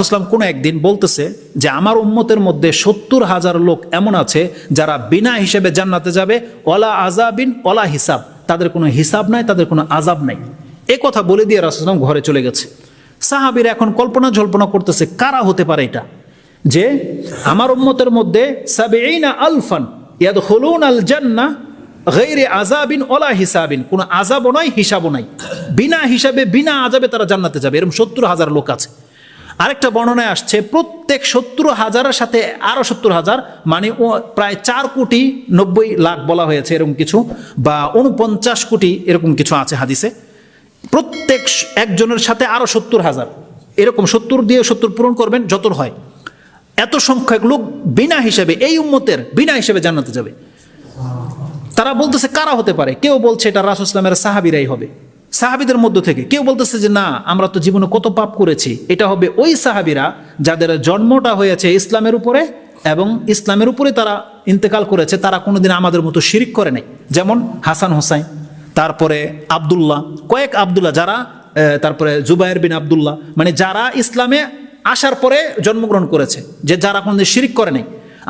ইসলাম কোন একদিন বলতেছে যে আমার উম্মতের মধ্যে সত্তর হাজার লোক এমন আছে যারা বিনা হিসেবে জান্নাতে যাবে ওলা আজাবিন ওলা হিসাব। তাদের কোনো হিসাব নাই, তাদের কোনো আজাব নাই। এ কথা বলে দিয়ে রাসুলাম ঘরে চলে গেছে। সাহাবির এখন কল্পনা জল্পনা করতেছে, কারা হতে পারে এটা? যে আমার উম্মতের মধ্যে সাবেইনা আলফান ইয়াদ হলুন আল জান্না গৈরে আজাবিন ওলা হিসাবিন। কোনো আজাবও নাই, হিসাবও নাই। বিনা হিসাবে, বিনা আজাবে তারা জান্নাতে যাবে। এরকম সত্তর হাজার লোক আছে। আরেকটা বর্ণনায় আসছে, প্রত্যেক সত্তর হাজারের সাথে আরও সত্তর হাজার মানে প্রায় চার কোটি নব্বই লাখ বলা হয়েছে এরকম কিছু, বা উনপঞ্চাশ কোটি এরকম কিছু আছে হাদিসে। প্রত্যেক একজনের সাথে আরও সত্তর হাজার। এরকম সত্তর দিয়ে সত্তর পূরণ করবেন যত হয়। এত সংখ্যক লোক বিনা হিসেবে, এই উম্মতের বিনা হিসেবে জান্নাতে যাবে। তারা বলতেছে, কারা হতে পারে? কেউ বলছে, এটা রাসুল ইসলামের সাহাবিরাই হবে। সাহাবিদের মধ্য থেকে কেউ বলতেছে যে, না, আমরা তো জীবনে কত পাপ করেছি। এটা হবে ওই সাহাবিরা যাদের জন্মটা হয়েছে ইসলামের উপরে এবং ইসলামের উপরে তারা ইন্তেকাল করেছে। তারা কোনোদিন আমাদের মতো শিরিক করে নাই। যেমন হাসান হোসাইন, তারপরে আবদুল্লাহ, কয়েক আবদুল্লাহ যারা তারপরে জুবাইর বিন আবদুল্লাহ মানে যারা ইসলামে আসার পরে জন্মগ্রহণ করেছে, যে যারা কোনোদিন শিরিক করে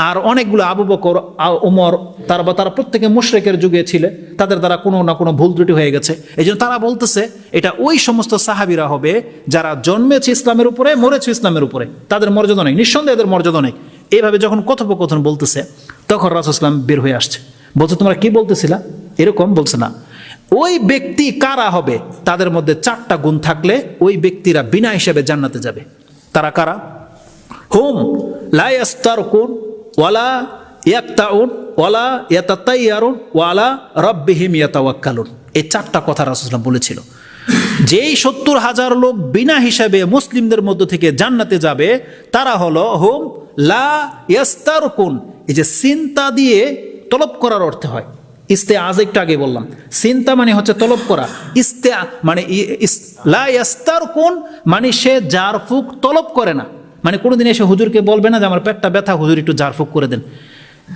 আর অনেকগুলো আবু বকর ওমর তার বা তারা প্রত্যেকে মুশরেকের যুগে ছিলে, তাদের দ্বারা কোনো না কোনো ভুল ত্রুটি হয়ে গেছে। এই জন্য তারা বলতেছে, এটা ওই সমস্ত সাহাবিরা হবে যারা জন্মেছে ইসলামের উপরে, মরেছে ইসলামের উপরে। তাদের মর্যাদা নেই, নিঃসন্দেহে এদের মর্যাদা নেই। এইভাবে যখন কথোপকথন বলতেছে, তখন রাসুল ইসলাম বের হয়ে আসছে। বলছে, তোমরা কি বলতেছিলা? এরকম বলছে না। ওই ব্যক্তি কারা হবে? তাদের মধ্যে চারটা গুণ থাকলে ওই ব্যক্তিরা বিনা হিসেবে জান্নাতে যাবে। তারা কারা? হুম, লা ইয়াস্তারকুন ওয়ালা ইয়াক্তাউন ওয়ালা ইয়াতাতাইয়ারুন ওয়ালা রাব্বিহিম ইয়াতাওয়াক্কালুন। এই চারটা কথা রাসূলুল্লাহ বলেছিল। যেই সত্তর হাজার লোক বিনা হিসাবে মুসলিমদের মধ্য থেকে জান্নাতে যাবে, তারা হলো হুম, লা ইয়াস্তারকুন। এই যে চিন্তা দিয়ে তলব করার অর্থে হয়। ইস্তে আজ একটু আগে বললাম। চিন্তা মানে হচ্ছে তলব করা। ইস্তে মানে ই- ইস- লা ইয়াস্তার কোন মানে সে জারফুক তলব করে না। মানে কোনোদিন এসে হুজুরকে বলবে না যে আমার পেটটা ব্যথা, হুজুর একটু জারফুক করে দেন।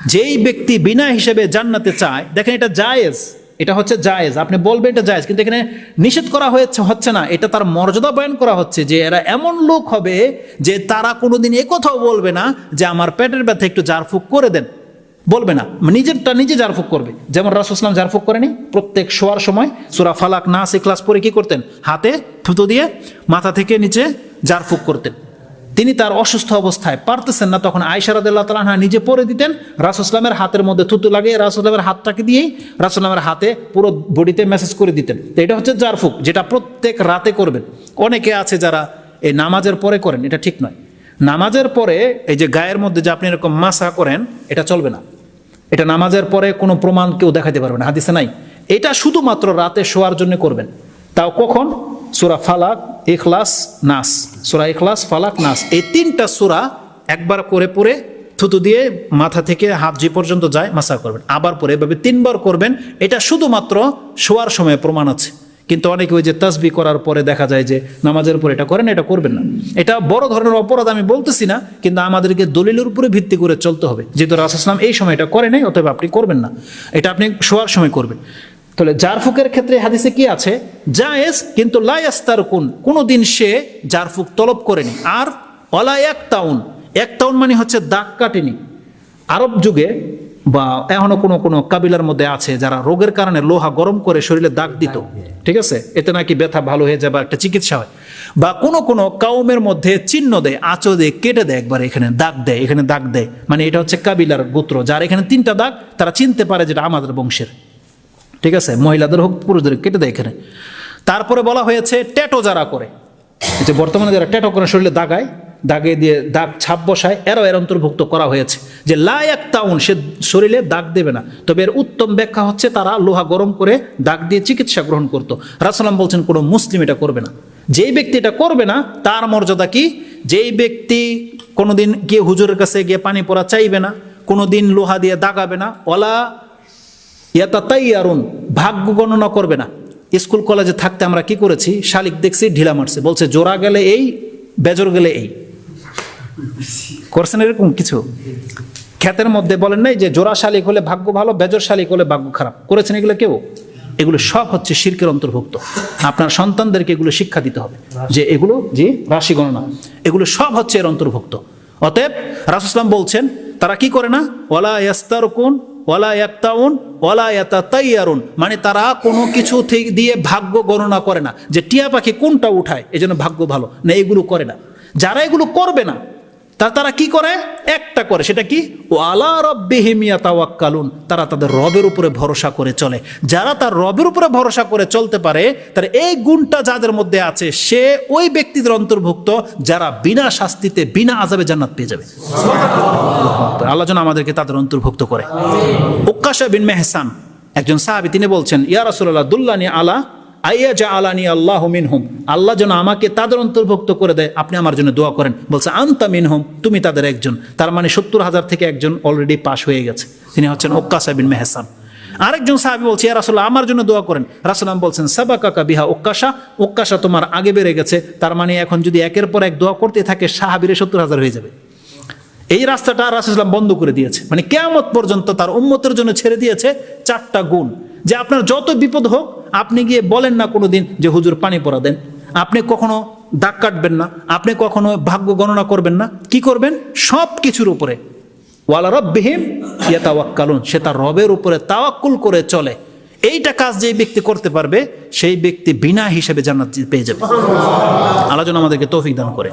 যেই ব্যক্তি বিনা হিসেবে জান্নাতে চায়, দেখেন এটা জায়েজ। এটা হচ্ছে জায়েজ। আপনি বলবেন এটা জায়েজ, কিন্তু এখানে নিষেধ করা হয়েছে, হচ্ছে না। এটা তার মর্যাদা বয়ন করা হচ্ছে যে এরা এমন লোক হবে যে তারা কোনোদিন এ কথাও বলবে না যে আমার পেটের ব্যথা একটু জারফুক করে দেন। বলবে না। নিজেরটা নিজে জারফুক করবে। যেমন রাসুসলাম জারফুক করেনি, প্রত্যেক শোয়ার সময় সুরা ফালাক না সে ক্লাস পরে কি করতেন? হাতে থুতো দিয়ে মাথা থেকে নিচে জারফুক করতেন। তিনি তার অসুস্থ অবস্থায় পারতেছেন না, তখন আয়সারাদুল্লাহ তালা নিজে পরে দিতেন রাসুসলামের হাতের মধ্যে থুতু লাগিয়ে রাসুসলামের হাতটাকে দিয়েই রাসুসলামের হাতে পুরো বডিতে মেসেজ করে দিতেন। তো এটা হচ্ছে জারফুক, যেটা প্রত্যেক রাতে করবেন। অনেকে আছে যারা এই নামাজের পরে করেন, এটা ঠিক নয়। নামাজের পরে এই যে গায়ের মধ্যে যে আপনি এরকম মাসা করেন, এটা চলবে না। এটা নামাজের পরে কোনো প্রমাণ কেউ দেখাতে পারবে না, হাদিসে নাই। এটা শুধুমাত্র রাতে শোয়ার জন্য করবেন। তাও কখন? সুরা ফালাক এখলাস নাস। সুরা এখলাস ফালাক, নাস। এই তিনটা সুরা একবার করে পরে থুতু দিয়ে মাথা থেকে হাত যে পর্যন্ত যায় মাসা করবেন। আবার পরে এভাবে তিনবার করবেন। এটা শুধুমাত্র শোয়ার সময় প্রমাণ আছে। কিন্তু অনেকে ওই যে তাসবি করার পরে দেখা যায় যে নামাজের উপর এটা করেন, এটা করবেন না। এটা বড় ধরনের অপরাধ আমি বলতেছি না, কিন্তু আমাদেরকে দলিলের উপরে ভিত্তি করে চলতে হবে। যেহেতু রাসুসলাম এই সময় এটা করে নাই, অতএব আপনি করবেন না। এটা আপনি শোয়ার সময় করবেন। তাহলে জারফুকের ক্ষেত্রে হাদিসে কি আছে? জায়েজ, কিন্তু লায়াস্তার কোন কোনো দিন সে জারফুক তলব করেনি। আর অলা এক তাউন এক তাউন মানে হচ্ছে দাগ কাটেনি। আরব যুগে বা এখনও কোনো কোনো কাবিলার মধ্যে আছে যারা রোগের কারণে লোহা গরম করে শরীরে দাগ দিত। ঠিক আছে? এতে নাকি ব্যথা ভালো হয়ে যায় বা একটা চিকিৎসা হয়। বা কোনো কোনো কাউমের মধ্যে চিহ্ন দেয় আঁচো দেয়, কেটে দেয় একবার এখানে, দাগ দেয়, এখানে দাগ দেয়। মানে এটা হচ্ছে কাবিলার গোত্র, যার এখানে তিনটা দাগ তারা চিনতে পারে যেটা আমাদের বংশের। ঠিক আছে? মহিলাদের হোক, পুরুষদের কেটে দেয় এখানে। তারপরে বলা হয়েছে ট্যাটো যারা করে যে বর্তমানে যারা ট্যাটো করে, শরীরে দাগায় দাগে দিয়ে দাগ ছাপ বসায়, এরও এর অন্তর্ভুক্ত করা হয়েছে যে লায়াক তাউন সে শরীরে দাগ দেবে না। তবে এর উত্তম ব্যাখ্যা হচ্ছে তারা লোহা গরম করে দাগ দিয়ে চিকিৎসা গ্রহণ করতো। রাসালাম বলছেন, কোনো মুসলিম এটা করবে না। যেই ব্যক্তি এটা করবে না, তার মর্যাদা কি? যেই ব্যক্তি কোনোদিন গিয়ে হুজুরের কাছে গিয়ে পানি পড়া চাইবে না কোনো দিন লোহা দিয়ে দাগাবে না ওলা ইয়াতাতাইয়ারুন, ভাগ্য গণনা করবে না। স্কুল কলেজে থাকতে আমরা কি করেছি? শালিক দেখছি, ঢিলা মারছে, বলছে, জোড়া গেলে এই বেজর গেলে এই। করছেন এরকম কিছু? খ্যাতের মধ্যে বলেন নাই যে জোড়া শালিক হলে ভাগ্য ভালো বেজর শালিক হলে ভাগ্য খারাপ। করেছেন এগুলো কেউ? এগুলো সব হচ্ছে শির্কের অন্তর্ভুক্ত। আপনার সন্তানদেরকে এগুলো শিক্ষা দিতে হবে। যে এগুলো যে রাশি গণনা। এগুলো সব হচ্ছে এর অন্তর্ভুক্ত। অতএব রাসুসলাম বলছেন, তারা কি করে না? ওলা ইয়াস্তারকুন ওলা ইয়াত্তাউন ওলা ইয়াতাতাইয়ারুন। মানে তারা কোনো কিছু থেকে দিয়ে ভাগ্য গণনা করে না। যে টিয়া পাখি কোনটা উঠায় এই জন্য ভাগ্য ভালো। না, এগুলো করে না। যারা এগুলো করবে না তা তারা কি করে? একটা করে। সেটা কি? ওয়ালা রব্বিহিমিয়া তাওয়াক্কালুন তারা তাদের রবের উপরে ভরসা করে চলে। যারা তার রবের উপরে ভরসা করে চলতে পারে, তার এই গুণটা যাদের মধ্যে আছে, সে ওই ব্যক্তিদের অন্তর্ভুক্ত যারা বিনা শাস্তিতে, বিনা আজাবে জান্নাত পেয়ে যাবে। আল্লাহ যেন আমাদেরকে তাদের অন্তর্ভুক্ত করে। উক্কাশা বিন মেহসান, একজন সাহাবি, তিনি বলছেন, ইয়া রাসূলুল্লাহ, দুল্লানি আলা আইয়া যা আলানি আল্লাহ মিনহুম। আল্লাহ যেন আমাকে তাদের অন্তর্ভুক্ত করে দেয়, আপনি আমার জন্য দোয়া করেন। বলছে, আন্তা মিনহুম, তুমি তাদের একজন। তার মানে সত্তর হাজার থেকে একজন অলরেডি পাশ হয়ে গেছে। তিনি হচ্ছেন ওক্কাসা বিন মেহসান। আরেকজন সাহাবি বলছে, ইয়া রাসুল্লাহ আমার জন্য দোয়া করেন। রাসুলাম বলছেন সাবা কাকা বিহা ওক্কাশা ওক্কাশা তোমার আগে বেড়ে গেছে। তার মানে এখন যদি একের পর এক দোয়া করতে থাকে, সাহাবিরে সত্তর হাজার হয়ে যাবে। এই রাস্তাটা রাসুলাম বন্ধ করে দিয়েছে। মানে কেয়ামত পর্যন্ত তার উন্মতের জন্য ছেড়ে দিয়েছে চারটা গুণ। যে আপনার যত বিপদ হোক আপনি গিয়ে বলেন না কোনো দিন যে হুজুর পানি পরা দেন। আপনি কখনো দাগ কাটবেন না, আপনি কখনো ভাগ্য গণনা করবেন না। কি করবেন? সব কিছুর উপরে। ওয়ালা রব্বিহিম ইয়াতাওয়াক্কালুন, সে তার রবের উপরে তাওয়াক্কুল করে চলে। এইটা কাজ যে ব্যক্তি করতে পারবে, সেই ব্যক্তি বিনা হিসেবে জান্নাত পেয়ে যাবে। আলোচনা আমাদেরকে তৌফিক দান করে।